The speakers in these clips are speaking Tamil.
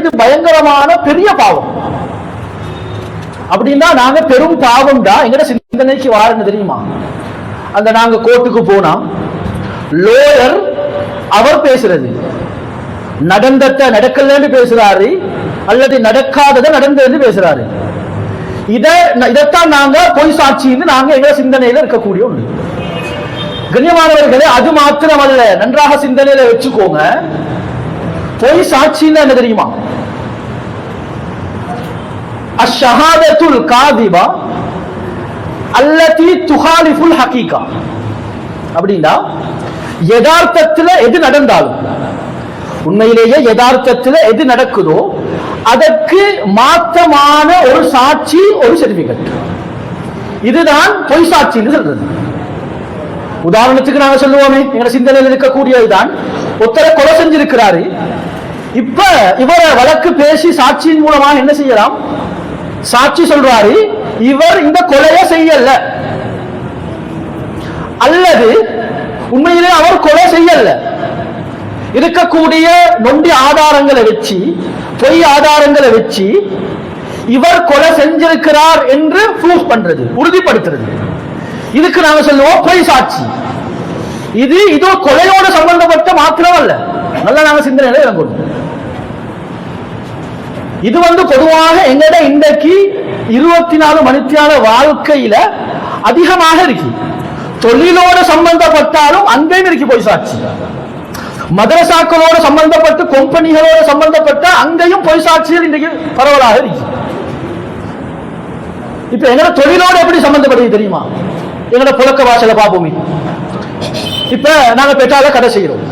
இது பயங்கரமான பெரிய பாவம். அப்படின்னா நாங்க பெரும் பாவம் தான். எங்கட சிந்தனைக்கு வாருன்னு தெரியுமா? அந்த நாங்க கோர்ட்டுக்கு போனா லோயர் அவர் பேசுறது. நடந்தத நடக்கலன்னு பேசுறாரு அல்லது நடக்காததை நடந்ததுன்னு பேசுறாரு. இத இதைத்தான் நாங்க பொய் சாட்சின்னு நாங்க எங்க சிந்தனையில இருக்கக்கூடிய ஒண்ணு. கண்ணியமானவர்களே அது மாத்திரமல்ல. நன்றாக சிந்தனையில வச்சுக்கோங்க. பொய் சாட்சின்னு என்ன தெரியுமா? அஷஹாதத்துல் காதிபா அல்லதி துஹாலிஃபுல் ஹகீகா. அப்படின்னா யதார்த்தத்தில் எது நடந்தாலும் உண்மையிலேயே யதார்த்தத்தில் எது நடக்குதோ அதற்கு மாற்றமான ஒரு சாட்சி ஒரு சர்டிபிகேட் இதுதான் பொய் சாட்சின்னு சொல்றது. உதாரணத்துக்கு நாங்க சொல்லுவோமே எங்க சிந்தனையில் இருக்கக்கூடியதுதான். ஒருத்தரை கொலை செஞ்சிருக்கிறாரு. இப்ப இவரை வழக்கு பேசி சாட்சியின் மூலமாக என்ன செய்யலாம்? சாட்சி சொல்றாரு இவர் இந்த கொலையை செய்யல. அல்லது உண்மையிலே அவர் கொலை செய்யல. இருக்கக்கூடிய நொண்டி ஆதாரங்களை வச்சு பொய் ஆதாரங்களை வச்சு இவர் கொலை செஞ்சிருக்கிறார் என்று ப்ரூஃப் பண்றது உறுதிப்படுத்துறது. இதுக்கு நாங்க சொல்லுவோம் பொய் சாட்சி. இது இதோ கொலையோட சம்பந்தப்பட்ட மாத்திரம் அல்ல நல்லா நாங்க சிந்தனையில இறங்கணும். இது வந்து பொதுவாக எங்கட இன்றைக்கு இருபத்தி நாலு மணித்தியால வாழ்க்கையில அதிகமாக இருக்கு. தொழிலோட சம்பந்தப்பட்டாலும் அங்கேயும் இருக்கு பொய் சாட்சி. மதரசாக்களோட சம்பந்தப்பட்டு கொம்பனிகளோட சம்பந்தப்பட்ட அங்கேயும் பொய் சாட்சிகள் இன்றைக்கு பரவலாக இருக்கு. இப்ப எங்களோட தொழிலோட எப்படி சம்பந்தப்படுது தெரியுமா? எங்களோட புழக்க வாசல பாப்போமே இப்ப நாங்க பெற்றால கடை செய்யறோம்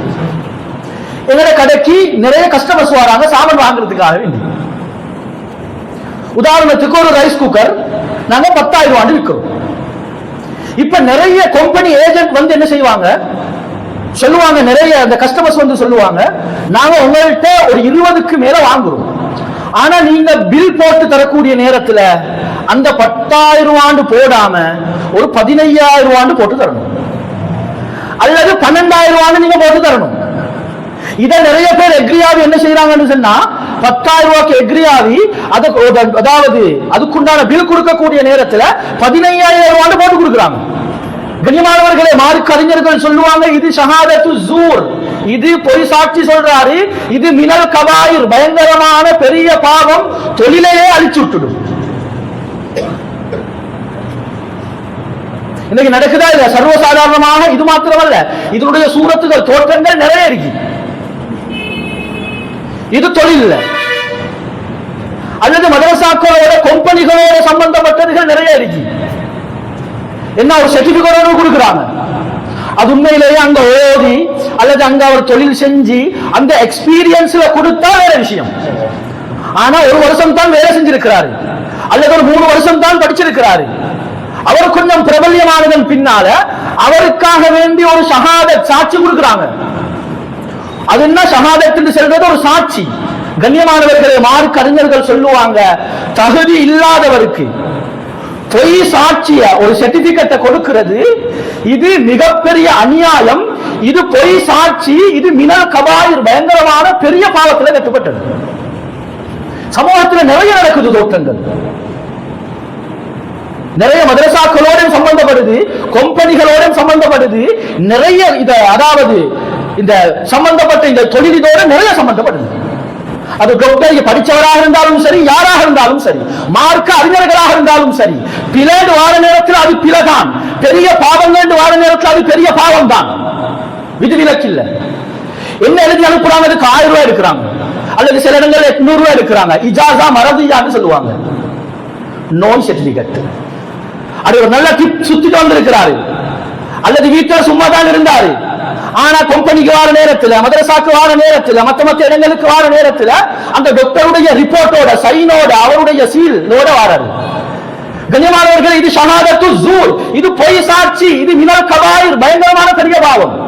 எங்களோட கடைக்கு நிறைய கஸ்டமர்ஸ் வராங்க சாமான் வாங்குறதுக்காக வேண்டி. உதாரணத்துக்கு ஒரு ரைஸ் குக்கர் நாங்க பத்தாயிரம் ரூபாய் விற்கிறோம் இப்ப நிறைய கம்பெனி ஏஜென்ட் வந்து என்ன செய்வாங்க? சொல்லுவாங்க நிறைய அந்த கஸ்டமர்ஸ் வந்து சொல்லுவாங்க நாங்க உங்கள்கிட்ட ஒரு இருபதுக்கு மேல வாங்குறோம். ஆனா நீங்க பில் போட்டு தரக்கூடிய நேரத்துல அந்த பத்தாயிரம் ரூபாண்டு போடாம ஒரு பதினையாயிரம் ரூபாண்டு போட்டு தரணும். அல்லது பன்னெண்டாயிரம் ரூபான்னு நீங்க போட்டு தரணும். இதை நிறைய பேர் எக்ரியாவது என்ன செய்யறாங்கன்னு சொன்னா பத்தாயிரம் ரூபாய்க்கு எக்ரி ஆகி அதுக்கு அதாவது அதுக்குண்டான பில் கொடுக்கக்கூடிய நேரத்துல பதினையாயிரம் ரூபான்னு போட்டு கொடுக்குறாங்க. கண்ணியமானவர்களே மாறு அறிஞர்கள் சொல்லுவாங்க இது ஷஹாதத்து ஜூர். இது பொய் சாட்சி சொல்றாரு. இது மினல் கபாயிர். பயங்கரமான பெரிய பாவம் தொழிலையே அழிச்சு விட்டுடும். இன்னைக்கு நடக்குதா இல்ல சர்வசாதாரணமாக இது மாத்திரமல்ல. இதனுடைய சூரத்துகள் தோற்றங்கள் நிறைய இருக்கு. இது தொழில் இல்லை அல்லது மதரசாக்களோட கொம்பனிகளோட சம்பந்தப்பட்டதுகள் நிறைய இருக்கு. என்ன ஒரு சர்டிபிகேட் கொடுக்குறாங்க. அது உண்மையிலேயே அங்க ஓதி அல்லது அங்க அவர் தொழில் செஞ்சு அந்த எக்ஸ்பீரியன்ஸ்ல கொடுத்தா வேற விஷயம். ஆனா ஒரு வருஷம் தான் வேலை செஞ்சிருக்கிறாரு. அல்லது ஒரு மூணு வருஷம் தான் படிச்சிருக்கிறாரு. அவர் கொஞ்சம் பிரபல்யமானதன் பின்னால அவருக்காக வேண்டி ஒரு சகாத சாட்சி கொடுக்குறாங்க. அது என்ன ஷஹாதத் என்று சொல்றது ஒரு சாட்சி. கண்ணியமானவர்களை மார்க் அறிஞர்கள் சொல்லுவாங்க. தகுதி இல்லாதவருக்கு பொய் சாட்சிய ஒரு சர்டிபிகேட்டை கொடுக்கிறது. இது மிகப்பெரிய அநியாயம். இது பொய் சாட்சி. இது மினல் கபாயிர் பயங்கரமான பெரிய பாவத்தில் கட்டுப்பட்டது சமூகத்தில் நிறைய நடக்குது தோற்றங்கள். நிறைய மதரசாக்களோடும் சம்பந்தப்படுது கொம்பனிகளோடும் சம்பந்தப்படுது. நிறைய இத அதாவது இந்த சம்பந்தப்பட்ட இந்த தொழில் இதோட நிறைய சம்பந்தப்பட்டது அது டாக்டர் படிச்சவராக இருந்தாலும் சரி யாராக இருந்தாலும் சரி மார்க்க அறிஞர்களாக இருந்தாலும் சரி பிளேடு வார நேரத்தில் அது பிளதான். பெரிய பாவங்கள் வார நேரத்தில் அது பெரிய பாவம் தான் விதிவிலக்கு இல்ல என்ன எழுதி அனுப்புறாங்க? அதுக்கு ஆயிரம் ரூபாய் எடுக்கிறாங்க. அல்லது சில இடங்கள் எட்நூறு ரூபாய் எடுக்கிறாங்க. இஜாசா மரதியான்னு சொல்லுவாங்க. நோய் சர்டிபிகேட் அது ஒரு நல்ல டிப் சுத்திட்டு வந்திருக்கிறாரு. அல்லது வீட்டுல சும்மா தான் இருந்தாரு. ஆனா கம்பெனிக்கு வார நேரத்துல மதரசாக்கு வார நேரத்துல மத்த மத்த இடங்களுக்கு வார நேரத்துல அந்த டாக்டருடைய ரிப்போர்ட்டோட சைனோட அவருடைய சீலோட வாராரு. கண்ணியமானவர்கள் இது ஷஹாதத்து ஜூல். இது பொய் சாட்சி. இது மினல் கபாயிர். பயங்கரமான பெரிய பாவம்.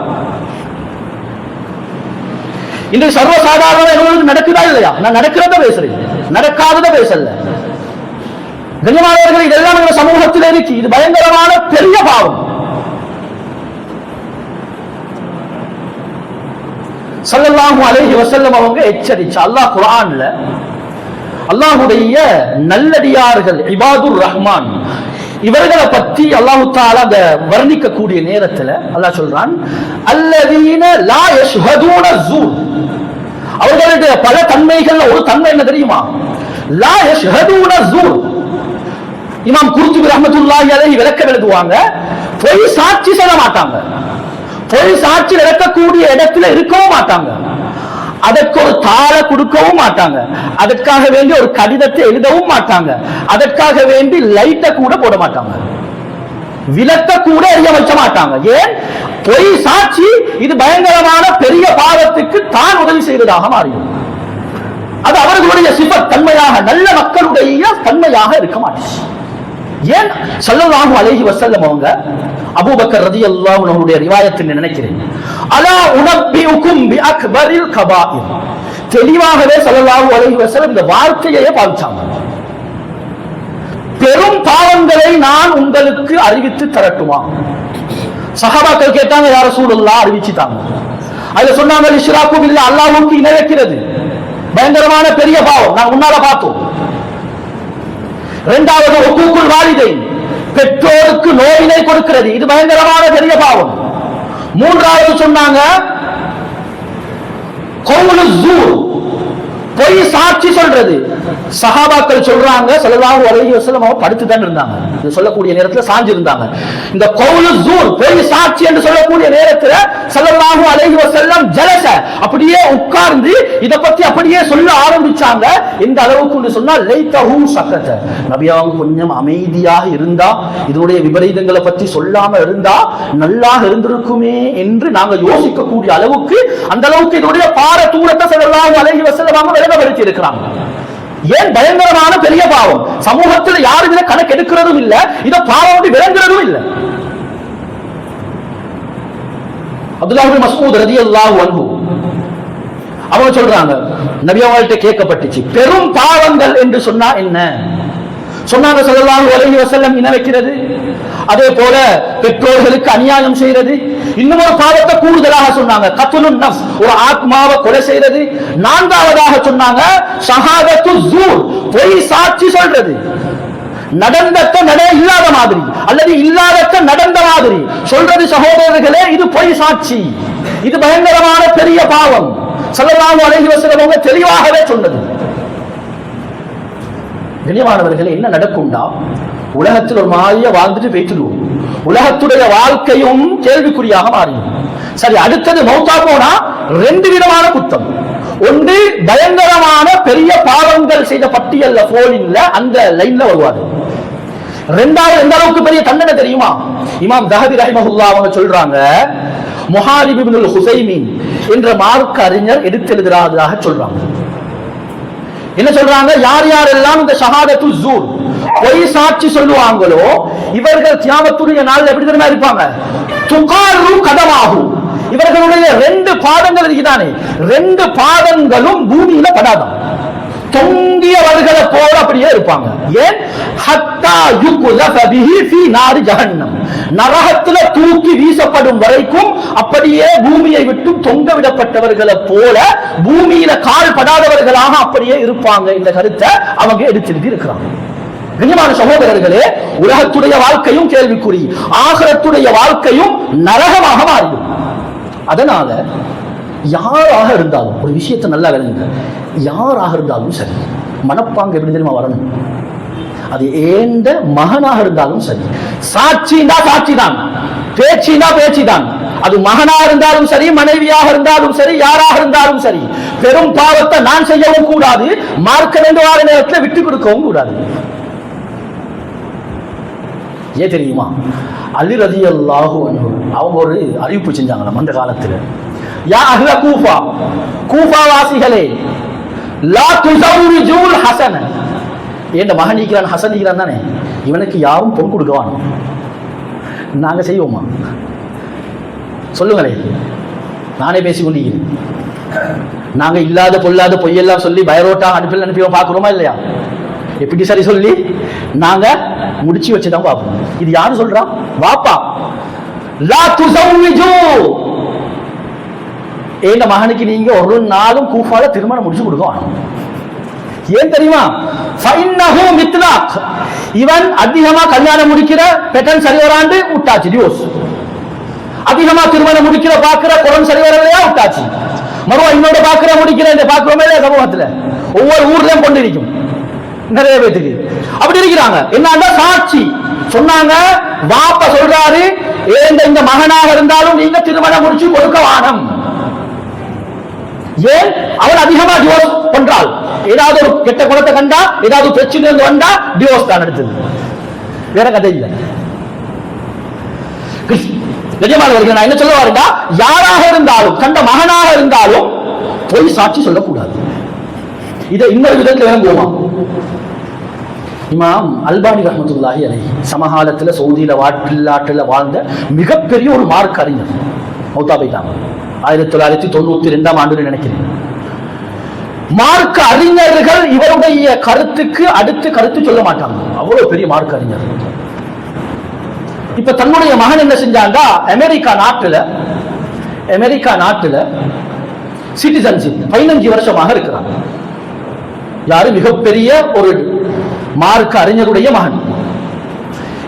இன்று சர்வசாதாரண எங்களுக்கு நடக்குதா இல்லையா? நான் நடக்கிறத பேசுறேன். நடக்காதத பேசல. கண்ணியமானவர்கள் இதெல்லாம் எங்க சமூகத்தில் இருக்கு. இது பயங்கரமான பெரிய பாவம். சல்லல்லாஹு அலைஹி வஸல்லம் அவங்க எச்சரிச்சா. அல்லாஹ் குர்ஆன்ல அல்லாஹ்வுடைய நல்லடியார்கள் இபாதுர் ரஹ்மான் இவர்களை பத்தி அல்லாஹு தாலா அந்த வர்ணிக்கக்கூடிய நேரத்துல அல்லாஹ் சொல்றான் அல்லதீன லா யஷ்ஹதூன ஸூர் அவர்களுடைய பல தன்மைகள்ல ஒரு தன்மை என்ன தெரியுமா? லா யஷ்ஹதூன ஸூர் இமாம் குர்துபி ரஹ்மத்துல்லாஹி அலைஹி விளக்கம் எழுதுவாங்க பொய் சாட்சி சொல்ல மாட்டாங்க. பொய் சாட்சி நடக்கக்கூடிய இடத்துல இருக்கவும் மாட்டாங்க. அதற்கு ஒரு தாள கொடுக்கவும் மாட்டாங்க. அதற்காக வேண்டி ஒரு கடிதத்தை எழுதவும் மாட்டாங்க. அதற்காக வேண்டி லைட்டை கூட போட மாட்டாங்க. விளக்க கூட எரிய வைக்க மாட்டாங்க. ஏன்? பொய் சாட்சி இது பயங்கரமான பெரிய பாவத்துக்கு தான் உதவி செய்வதாக மாறியும் அது அவர்களுடைய சிபத் தன்மையாக நல்ல மக்களுடைய தன்மையாக இருக்க மாட்டேன் ஏன் ஸல்லல்லாஹு அலைஹி வசல்லம் அவங்க அபூபக்கர் ரலியல்லாஹு அன்ஹுடைய ரிவாயத்தில் நினைக்கிறேன். அலா உனப்பியுக்கும் பி அக்பரில் கபாயிர். தெளிவாகவே ஸல்லல்லாஹு அலைஹி வசல்லம் இந்த வார்த்தையே பாவிச்சாங்க. பெரும் பாவங்களை நான் உங்களுக்கு அறிவித்து தரட்டுமா? சஹாபாக்கள் கேட்டாங்க யார சூழல்லா அறிவிச்சுட்டாங்க. அதுல சொன்னாங்க இஸ்ராக்கும் இல்ல அல்லாஹ்வுக்கு இணை வைக்கிறது. பயங்கரமான பெரிய பாவம். நான் முன்னால பார்த்தோம். இரண்டாவது ஒப்புக்குள் வாலிதை. பெற்றோருக்கு நோயினை கொடுக்கிறது. இது பயங்கரமான பெரிய பாவம். மூன்றாவது சொன்னாங்க கவுலு ஜூர். பொய் சாட்சி சொல்றது. சஹாபாக்கள் சொல்றாங்க செலவாக அலைஹி வசலம் அவங்க படுத்து தான் இருந்தாங்க. இது சொல்லக்கூடிய நேரத்தில் சாஞ்சு இருந்தாங்க இந்த கவுலு ஜூர் பொய் சாட்சி என்று சொல்லக்கூடிய நேரத்துல செலவாக அழகி வசல்லம் ஜலச அப்படியே உட்கார்ந்து இத பத்தி அப்படியே சொல்ல ஆரம்பிச்சாங்க. இந்த அளவுக்கு சொன்னா லைத்தஹு சக்கத நபி அவங்க கொஞ்சம் அமைதியாக இருந்தா இதனுடைய விபரீதங்களை பத்தி சொல்லாம இருந்தா நல்லாக இருந்திருக்குமே என்று நாங்க யோசிக்கக்கூடிய அளவுக்கு அந்த அளவுக்கு இதனுடைய பார தூரத்தை ஸல்லல்லாஹு அழகி வஸல்லம் அவங்க விளங்கப்படுத்தி இருக்கிறாங்க ஏன் பயங்கரமான பெரிய பாவம்? சமூகத்தில் யாரும் இதை கணக்கு எடுக்கிறதும் இல்ல இத பாவம் விளங்குறதும் இல்ல. அப்துல்லாஹ் பின் ரதி அல்லாஹ் அன்ஹு அவங்க சொல்றாங்க நபி கேட்கப்பட்டுச்சு பெரும் பாவங்கள் என்று சொன்னா என்ன? சொன்னாங்க சொல்லலாம் அலைஹி வசல்லம் இன வைக்கிறது? அதே போல பெற்றோர்களுக்கு அநியாயம் செய்யறது இன்னும் ஒரு பாவத்தை கூடுதலாக சொன்னாங்க. கத்துலுன் நஃப். ஒரு ஆத்மாவை கொலை செய்யறது நான்காவதாக சொன்னாங்க ஷஹாதத்து ஜூர். பொய் சாட்சி சொல்றது. நடந்தத்த நட இல்லாத மாதிரி. அல்லது இல்லாதத்த நடந்த மாதிரி. சொல்றது சகோதரர்களே இது பொய் சாட்சி. இது பயங்கரமான பெரிய பாவம். ஸல்லல்லாஹு அழகி வஸல்லம் தெளிவாகவே சொன்னது. கண்ணியமானவர்களே என்ன நடக்கும்டா? உலகத்தில் ஒரு மாதிரியா வாழ்ந்துட்டு பேசிடுவோம் உலகத்துடைய வாழ்க்கையும் கேள்விக்குறியாக மாறிடும். சரி அடுத்தது மௌத்தா போனா ரெண்டு விதமான குத்தம். ஒன்று பயங்கரமான பெரிய பாவங்கள் செய்த பட்டியல்ல போலின்ல அந்த லைன்ல வருவாரு. ரெண்டாவது எந்த அளவுக்கு பெரிய தண்டனை தெரியுமா? இமாம் தஹதி ரஹிமஹுல்லா அவங்க சொல்றாங்க முஹாரிப் ஹுசைமின் என்ற மார்க்க அறிஞர் எடுத்தெழுதுறாதாக சொல்றாங்க. என்ன சொல்றாங்க? யார் யாரெல்லாம் இந்த ஷஹாதத்து ஜூர் பொய் சாட்சி சொல்லுவாங்களோ இவர்கள் தியாகத்துடைய நாள் எப்படி தெரியுமா இருப்பாங்க? துகாரு கதமாகும் இவர்களுடைய ரெண்டு பாதங்கள் இருக்குதானே? ரெண்டு பாதங்களும் பூமியில படாதான் தொங்கியவர்களை போல அப்படியே இருப்பாங்க. ஏன்? ஹத்தா யுகுல பிஹி ஃபீ நாரி ஜஹன்னம். நரகத்துல தூக்கி வீசப்படும் வரைக்கும் அப்படியே பூமியை விட்டு தொங்க விடப்பட்டவர்களை போல பூமியில கால் படாதவர்களாக அப்படியே இருப்பாங்க. இந்த கருத்தை அவங்க எடுத்து இருக்கிறாங்க கண்ணியமான சகோதரர்களே உலகத்துடைய வாழ்க்கையும் கேள்விக்குறி. ஆகரத்துடைய வாழ்க்கையும் நரகமாக மாறிடும். அதனால யாராக இருந்தாலும் ஒரு விஷயத்தை நல்லா விளங்குங்க. யாராக இருந்தாலும் சரி மனப்பாங்க எப்படி தெரியுமா வரணும்? அது ஏந்த மகனாக இருந்தாலும் சரி. சாட்சினா சாட்சி தான் பேச்சினா பேச்சு தான் அது மகனா இருந்தாலும் சரி மனைவியாக இருந்தாலும் சரி யாராக இருந்தாலும் சரி. பெரும் பாவத்தை நான் செய்யவும் கூடாது மார்க்க வேண்டும் வார நேரத்தில் விட்டு கொடுக்கவும் கூடாது. ஏன் தெரியுமா? அலி ரதி அல்லாஹு அவங்க ஒரு அறிவிப்பு செஞ்சாங்களாம் அந்த காலத்துல. யா அஹ்ல கூஃபா. கூஃபா வாசிகளே லா துஸவ்விஜூல் ஹசன. ஏண்ட மகன் நீக்கிறான் ஹசன் நீக்கிறான் தானே? இவனுக்கு யாரும் பொன் கொடுக்கவான் நாங்க செய்வோமா? சொல்லுங்களே நானே பேசி கொண்டிருக்கிறேன் நாங்க இல்லாத பொல்லாத பொய்யெல்லாம் சொல்லி பயரோட்டா அனுப்பி அனுப்பி பார்க்குறோமா இல்லையா? எப்படி சரி சொல்லி? நாங்க முடிச்சு வச்சுதான் பார்ப்போம். இது யாரு சொல்றா? வாப்பா. லா துஸவ்விஜு. இந்த மகனுக்கு நீங்க ஒரு நாளும் கூஃபால திருமணம் முடிச்சு கொடுக்க ஏன் தெரியுமா? ஃபைன்னஹு மித்லாக். இவன் அதிகமா கல்யாணம் முடிக்கிற பெட்டன் சரி வராண்டு விட்டாச்சு டிவோர்ஸ் அதிகமா திருமணம் முடிக்கிற பாக்குற குளம் சரி வரலையா விட்டாச்சு மறுவா இன்னொரு பாக்குற முடிக்கிற இந்த பாக்குறோமே இல்லையா சமூகத்துல. ஒவ்வொரு ஊர்லயும் கொண்டு இருக்கும். நிறைய பேத்துக்கு. அப்படி இருக்கிறாங்க. என்னன்னா சாட்சி. சொன்னாங்க வாப்ப சொல்றாரு இந்த மகனாக இருந்தாலும் நீங்க திருமணம் முடிச்சு கொடுக்க வானம். ஏன்? அவள் அதிகமா டிவோர்ஸ் பண்றாள். ஏதாவது ஒரு கெட்ட குணத்தை கண்டா ஏதாவது பிரச்சனை இருந்து வந்தா டிவோர்ஸ் தான் எடுத்தது வேற கதை இல்லை. நிஜமானவர்கள் நான் என்ன சொல்ல யாராக இருந்தாலும் கண்ட மகனாக இருந்தாலும் பொய் சாட்சி சொல்லக்கூடாது. இதை இன்னொரு விதத்தில் விளங்குவோமா? இமாம் அல்பானி ரஹமத்துல்லாஹி அலை சமகாலத்தில் சவுதியில வாட்டில் வாழ்ந்த மிகப்பெரிய ஒரு மார்க் அறிஞர். மௌத்தா போயிட்டாங்க ஆயிரத்தி தொள்ளாயிரத்தி தொண்ணூத்தி ரெண்டாம் ஆண்டு நினைக்கிறேன். மார்க்க அறிஞர்கள் இவருடைய கருத்துக்கு அடுத்து கருத்து சொல்ல மாட்டாங்க. அவ்வளவு பெரிய மார்க்க அறிஞர். இப்ப தன்னுடைய மகன் என்ன செஞ்சாண்டா அமெரிக்கா நாட்டுல அமெரிக்கா நாட்டுல சிட்டிசன்ஷிப் பதினஞ்சு வருஷமாக இருக்கிறார். யாரு? மிகப்பெரிய ஒரு மார்க்க அறிஞருடைய மகன்.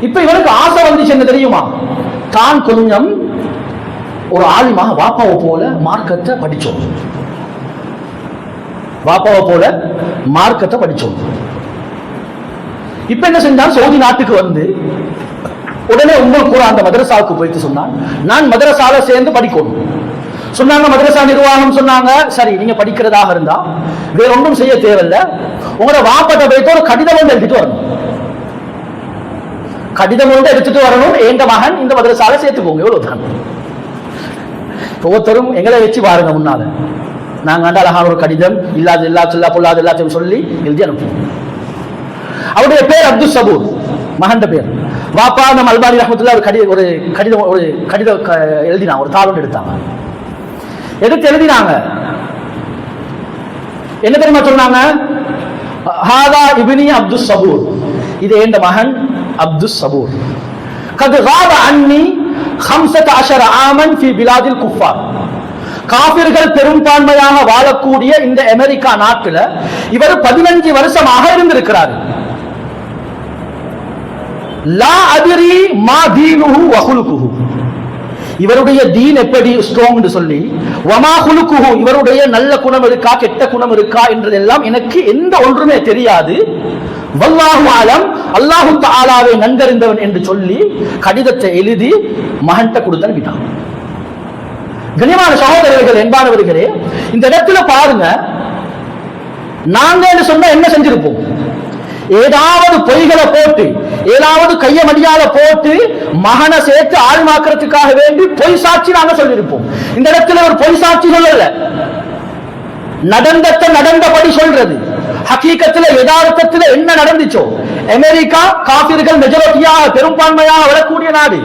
இப்ப இவருக்கு ஆசை வந்துச்சு என்ன தெரியுமா? தான் கொஞ்சம் ஒரு ஆலிமாக வாப்பாவை போல மார்க்கத்தை படிச்சோம் வாப்பாவை போல மார்க்கத்தை படிச்சோம் இப்ப என்ன செஞ்சான்? சவுதி நாட்டுக்கு வந்து உடனே உங்கள் கூட அந்த மதரசாவுக்கு போயிட்டு சொன்னான் நான் மதரசால சேர்ந்து படிக்கணும். சொன்னாங்க மதரசா நிர்வாகம் சொன்னாங்க. சரி நீங்க படிக்கிறதாக இருந்தா வேற ஒன்றும் செய்ய தேவையில்ல. உங்களோட வாப்பட்ட போயிட்டு ஒரு கடிதம் ஒன்று எடுத்துட்டு வரணும். கடிதம் ஒன்று எடுத்துட்டு வரணும். எங்க மகன் இந்த மதரசால சேர்த்துக்கோங்க எவ்வளவுதான் ஒவ்வொருத்தரும் எங்களை வச்சு பாருங்க முன்னால. நாங்கள் கண்ட அழகான ஒரு கடிதம் இல்லாத இல்லா சொல்லா பொல்லாத எல்லாத்தையும் சொல்லி எழுதி அனுப்புவோம். அவருடைய பேர் அப்துல் சபூர். மகண்ட பேர். வாப்பா நம்ம அல்பானி ரஹமத்துல்லா ஒரு கடிதம் ஒரு கடிதம் ஒரு கடிதம் எழுதினாங்க ஒரு தாளோடு எடுத்தாங்க. எடுத்து எழுதினாங்க. என்ன தெரியுமா சொன்னாங்க? ஹாதா இபினி அப்துல் சபூர். இது எந்த மகன்? அப்துல் சபூர். கது அன்னி ஹம்சத் காபிர்கள் பெரும்பான்மையாக வாழக்கூடிய இந்த அமெரிக்கா நாட்டில் இவர் பதினஞ்சு வருஷமாக இருந்திருக்கிறார். லா அதிரி மா தீனுஹு வகுல்குஹு இவருடைய தீன் எப்படி ஸ்ட்ராங் சொல்லி வமா குலுக்குஹு இவருடைய நல்ல குணம் இருக்கா கெட்ட குணம் இருக்கா என்றதெல்லாம் எனக்கு எந்த ஒன்றுமே தெரியாது. வல்லாஹு ஆலம் அல்லாஹு தாலாவை நன்கறிந்தவன் என்று சொல்லி கடிதத்தை எழுதி மகன்கிட்ட கொடுத்து அனுப்பிட்டான் கனிமான சகோதரர்கள் என்பானவர்களே இந்த இடத்துல பாருங்க. நாங்க என்ன சொன்னா என்ன செஞ்சிருப்போம்? ஏதாவது பொய்களை போட்டு ஏதாவது கைய மடியால போட்டு மகனை சேர்த்து ஆழ்மாக்குறதுக்காக வேண்டி பொய் சாட்சி நாங்க சொல்லியிருப்போம். இந்த இடத்துல ஒரு பொய் சாட்சி சொல்லல. நடந்தத்தை நடந்தபடி சொல்றது. ஹக்கீக்கத்துல யதார்த்தத்துல என்ன நடந்துச்சோ? அமெரிக்கா காபிர்கள் மெஜாரிட்டியாக பெரும்பான்மையாக வரக்கூடிய நாடு.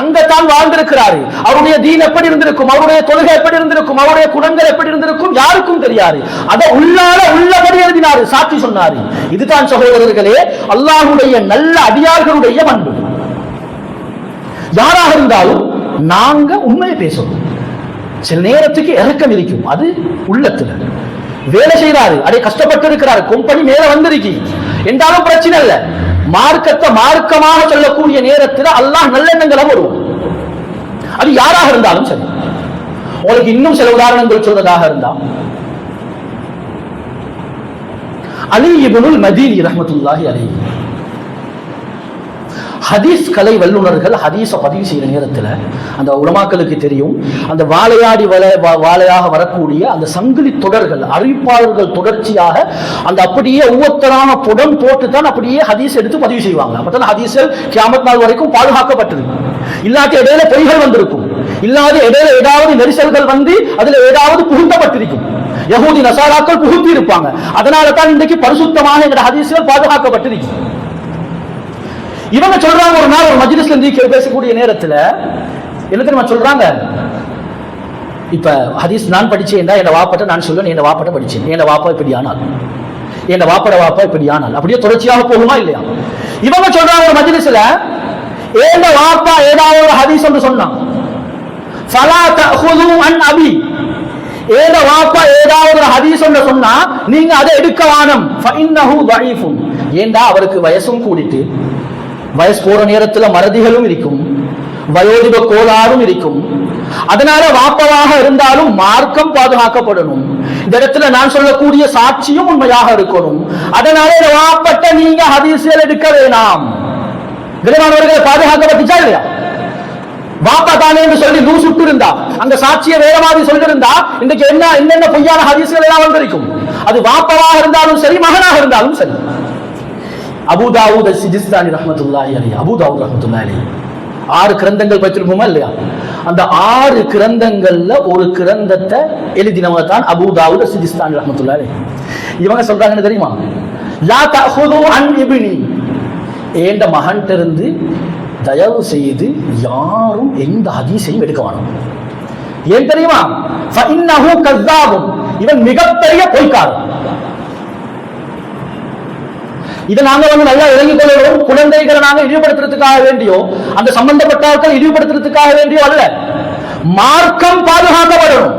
அங்கத்தான் வாழ்ந்திருக்கிறாரு. அவருடைய தீன் எப்படி இருந்திருக்கும்? அவருடைய தொழுகை எப்படி இருந்திருக்கும்? அவருடைய குணங்கள் எப்படி இருந்திருக்கும்? யாருக்கும் தெரியாது. அதை உள்ளால உள்ளபடி எழுதினாரு சாட்சி சொன்னாரு. இதுதான் சகோதரர்களே அல்லாஹுடைய நல்ல அடியார்களுடைய பண்பு. யாராக இருந்தாலும் நாங்க உண்மையை பேசணும் சில நேரத்துக்கு இறக்கம் இருக்கும். அது உள்ளத்துல. வேலை செய்யறாரு அடே கஷ்டப்பட்டு இருக்கிறாரு கம்பெனி மேல வந்திருக்கு. என்றாலும் பிரச்சனை இல்ல. மார்க்கத்தை மார்க்கமாக சொல்லக்கூடிய நேரத்தில் அல்லாஹ் நல்லெண்ணங்களை வரும் அது யாராக இருந்தாலும் சரி. உங்களுக்கு இன்னும் சில உதாரணங்கள் சொல்றதாக இருந்தால் அலி இபுனுல் மதீனி ரஹமத்துல்லாஹி அலி ஹதீஸ் கலை வல்லுநர்கள் ஹதீஸை பதிவு செய்கிற நேரத்தில் அந்த உலமாக்களுக்கு தெரியும் அந்த வாழையாடி வலை வாழையாக வரக்கூடிய அந்த சங்கிலி தொடர்கள் அறிவிப்பாளர்கள் தொடர்ச்சியாக அந்த அப்படியே ஒவ்வொருத்தரான புடம் போட்டு தான் அப்படியே ஹதீஸ் எடுத்து பதிவு செய்வாங்க. அப்பதான் ஹதீஸில் கியாமத் நாள் வரைக்கும் பாதுகாக்கப்பட்டது. இல்லாட்டி இடையில பொய்கள் வந்திருக்கும். இல்லாத இடையில ஏதாவது நெரிசல்கள் வந்து அதுல ஏதாவது புகுந்தப்பட்டிருக்கும். யஹூதி நசாராக்கள் புகுத்தி இருப்பாங்க அதனால தான் இன்றைக்கு பரிசுத்தமாக எங்க ஹதீஸ்கள் பாதுகாக்கப்பட்டிருக்கு. இவங்க சொல்றாங்க ஒரு நாள் ஒரு மஜ்லிஸ்ல இருந்து பேசக்கூடிய நேரத்துல என்ன தெரியுமா சொல்றாங்க? இப்ப ஹதீஸ் நான் படிச்சேன் என் வாப்பட்ட நான் சொல்லுவேன் என் வாப்பட்ட படிச்சேன் என் வாப்பா இப்படி ஆனால். என் வாப்பட வாப்பா இப்படி ஆனால். அப்படியே தொடர்ச்சியாக போகுமா இல்லையா? இவங்க சொல்றாங்க ஒரு மஜ்லிஸ்ல ஏந்த வாப்பா ஏதாவது ஒரு ஹதீஸ் ஒன்று சொன்னான். ஃபலா அன் அபி. ஏத வாப்பா ஏதாவது ஒரு ஹதீஸ் ஒன்று சொன்னா நீங்க அதை எடுக்க வானம் ஏண்டா அவருக்கு வயசும் கூடிட்டு வயசு போற நேரத்துல மறதிகளும் இருக்கும் வயோதிப கோளாறும் இருக்கும் அதனால வாப்பவாக இருந்தாலும் மார்க்கம் பாதுகாக்கப்படணும் இந்த இடத்துல நான் சொல்லக்கூடிய சாட்சியும் உண்மையாக இருக்கணும் அதனால வாப்பட்ட நீங்க ஹதீசியல் எடுக்க வேணாம் விரைவானவர்களை பாதுகாக்கப்பட்டுச்சா இல்லையா பாப்பா தானே என்று சொல்லி லூ சுட்டு இருந்தா அந்த சாட்சியை வேற மாதிரி சொல்லிருந்தா இன்னைக்கு என்ன என்னென்ன பொய்யான ஹதீசுகள் எல்லாம் வந்திருக்கும்? அது வாப்பவாக இருந்தாலும் சரி மகனாக இருந்தாலும் சரி. அபுதாவுத் சிஜிஸ்தானி ரஹமத்துல்லாஹி அலி அபுதாவுத் ரஹமத்துல்லாஹி அலி ஆறு கிரந்தங்கள் வச்சிருப்போமா இல்லையா? அந்த ஆறு கிரந்தங்கள்ல ஒரு கிரந்தத்தை எழுதினவங்க தான் அபுதாவுத் சிஜிஸ்தானி ரஹமத்துல்லாஹி அலி இவங்க சொல்றாங்கன்னு தெரியுமா? லா தஹுது அன் இப்னி. ஏண்ட மகன்கிட்ட இருந்து தயவு செய்து யாரும் எந்த ஹதீஸையும் எடுக்க வேணும். ஏன் தெரியுமா? ஃபஇன்னஹு இவன் மிகப்பெரிய பொய்க்காரன். இதை நாங்க வந்து நல்லா இறங்கிக் கொள்ளணும் குழந்தைகளை நாங்க இழிவுபடுத்துறதுக்காக வேண்டியோ அந்த சம்பந்தப்பட்டார்கள் இழிவுபடுத்துறதுக்காக வேண்டியோ அல்ல. மார்க்கம் பாதுகாக்கப்படணும்.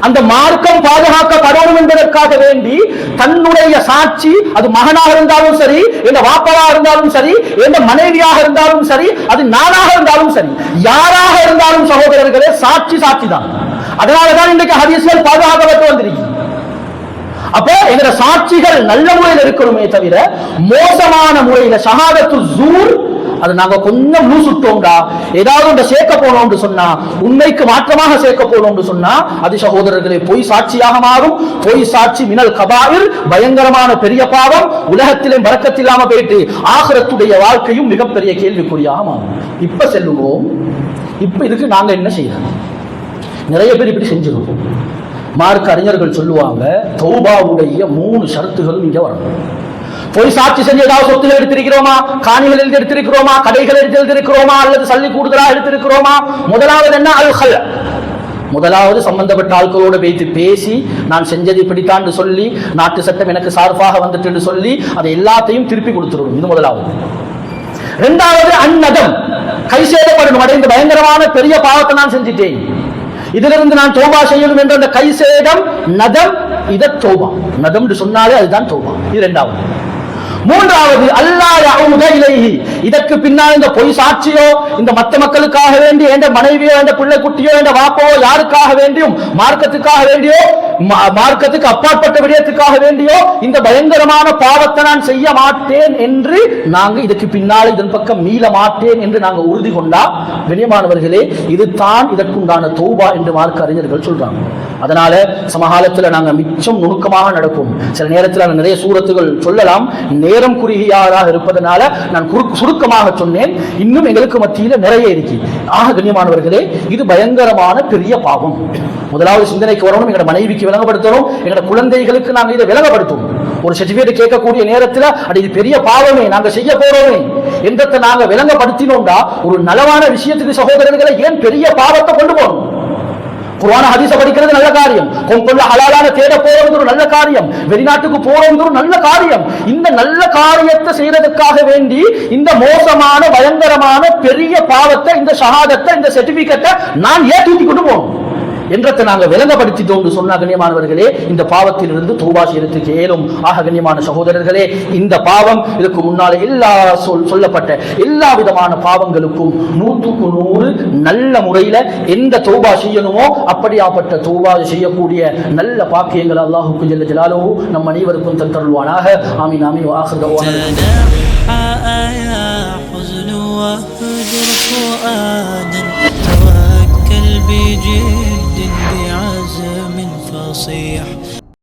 அந்த மார்க்கம் பாதுகாக்கப்படணும் என்பதற்காக வேண்டி தன்னுடைய சாட்சி அது மகனாக இருந்தாலும் சரி எந்த வாப்பவா இருந்தாலும் சரி எந்த மனைவியாக இருந்தாலும் சரி அது நானாக இருந்தாலும் சரி யாராக இருந்தாலும் சகோதரர்களே சாட்சி சாட்சி தான் அதனாலதான் இன்றைக்கு ஹதீஸ்கள் பாதுகாக்கப்பட்டு வந்திருக்கு அப்போ எங்க சாட்சிகள் நல்ல முறையில் இருக்கணுமே தவிர மோசமான முறையில சகாதத்து ஜூர் அது நாங்க கொஞ்சம் லூசுட்டோம்டா ஏதாவது ஒன்று சேர்க்க போனோம்னு சொன்னா உண்மைக்கு மாற்றமாக சேர்க்க போனோம்னு சொன்னா அது சகோதரர்களே பொய் சாட்சியாக மாறும். பொய் சாட்சி மினல் கபாயில் பயங்கரமான பெரிய பாவம் உலகத்திலே மறக்கத்தில்லாம போயிட்டு ஆகரத்துடைய வாழ்க்கையும் மிகப்பெரிய கேள்விக்குறியாக மாறும். இப்ப செல்லுவோம். இப்ப இதுக்கு நாங்க என்ன செய்யறோம் நிறைய பேர் இப்படி செஞ்சிருக்கோம் மார்க் அறிஞர்கள் சொல்லுவாங்க தௌபாவுடைய மூணு ஷரத்துகள் இங்க வரணும். பொய் சாட்சி செஞ்சு ஏதாவது சொத்துகள் எடுத்திருக்கிறோமா? காணிகள் எழுதி எடுத்திருக்கிறோமா? கடைகள் எழுதி எழுதிருக்கிறோமா அல்லது சல்லி கூடுதலா எடுத்திருக்கிறோமா? முதலாவது என்ன? அல்ஹல் முதலாவது சம்பந்தப்பட்ட ஆட்களோடு வைத்து பேசி நான் செஞ்சது இப்படித்தான் சொல்லி நாட்டு சட்டம் எனக்கு சார்பாக வந்துட்டு சொல்லி அதை எல்லாத்தையும் திருப்பி கொடுத்துருவோம் இது முதலாவது. இரண்டாவது அந்நதம். கை சேதப்படணும். அடே பயங்கரமான பெரிய பாவத்தை நான் செஞ்சிட்டேன். இதிலிருந்து நான் தோபா செய்யணும் என்ற அந்த கை சேதம் நதம் இத தோபா. நதம் சொன்னாலே அதுதான் தோபா. இது இரண்டாவது மூன்றாவது அல்லாஹ் இலைஹி இதற்கு பின்னால் இந்த பொய் சாட்சியோ இந்த மத்த மக்களுக்காக வேண்டி என்ற மனைவியோ என்ற பிள்ளை குட்டியோ என்ற வாப்போ யாருக்காக வேண்டியும் மார்க்கத்துக்காக வேண்டியோ மார்க்கத்துக்கு அப்பாற்பட்ட விடயத்துக்காக வேண்டியோ இந்த பயங்கரமான பாவத்தை நான் செய்ய மாட்டேன் என்று நாங்க இதுக்கு பின்னால் இதன் பக்கம் மீள மாட்டேன் என்று நாங்க உறுதி கொண்டா கண்ணியமானவர்களே இது தான் இதற்குண்டான தௌபா என்று மார்க்க அறிஞர்கள் சொல்றாங்க. அதனால சமகாலத்துல நாங்க மிச்சம் நுணுக்கமாக நடக்கும். சில நேரத்தில் நிறைய சூரத்துகள் சொல்லலாம். நேரம் குறுகியாராக இருப்பதனால நான் சுருக்கமாக சொன்னேன். இன்னும் எங்களுக்கு மத்தியில் நிறைய இருக்கு. ஆக கண்ணியமானவர்களே இது பயங்கரமான பெரிய பாவம். முதலாவது சிந்தனைக்கு வரணும் எங்களோட மனைவிக்கு விளங்கப்படுத்தணும் எங்களோட குழந்தைகளுக்கு நாங்கள் இதை விலங்கப்படுத்துவோம் ஒரு சர்டிபிகேட் கேட்கக்கூடிய நேரத்தில் அது இது பெரிய பாவமே நாங்க செய்ய போறோமே. என்றதை நாங்க விளங்கப்படுத்தினோம்டா ஒரு நலவான விஷயத்துக்கு சகோதரர்களை ஏன் பெரிய பாவத்தை கொண்டு போகணும்? குர்ஆன ஹதீச படிக்கிறது நல்ல காரியம். கொண்டுள்ள ஹலாலான தேட போறது ஒரு நல்ல காரியம். வெளிநாட்டுக்கு போறது ஒரு நல்ல காரியம். இந்த நல்ல காரியத்தை செய்யறதுக்காக வேண்டி இந்த மோசமான பயங்கரமான பெரிய பாவத்தை இந்த ஷஹாதத்தை இந்த சர்டிபிகேட்டை நான் ஏன் தூக்கி கொண்டு போகணும்? என்றத்தை நாங்கள் விளங்கப்படுத்திட்டோம் சொன்ன கண்ணியமானவர்களே இந்த பாவத்திலிருந்து தூபா செய்யறதுக்கு ஏலும் ஆக கண்ணியமான சகோதரர்களே இந்த பாவம் இதுக்கு முன்னால எல்லா சொல் சொல்லப்பட்ட எல்லா விதமான பாவங்களுக்கும் நூற்றுக்கு நூறு நல்ல முறையில எந்த தௌபா செய்யணுமோ அப்படியாப்பட்ட தௌபா செய்யக்கூடிய நல்ல பாக்கியங்கள் அல்லாஹுக்கு ஜல்ல ஜலாலுஹு நம் அனைவருக்கும் தந்தருள்வானாக ஆமீன் ஆமீன் வாஹர் تنحى see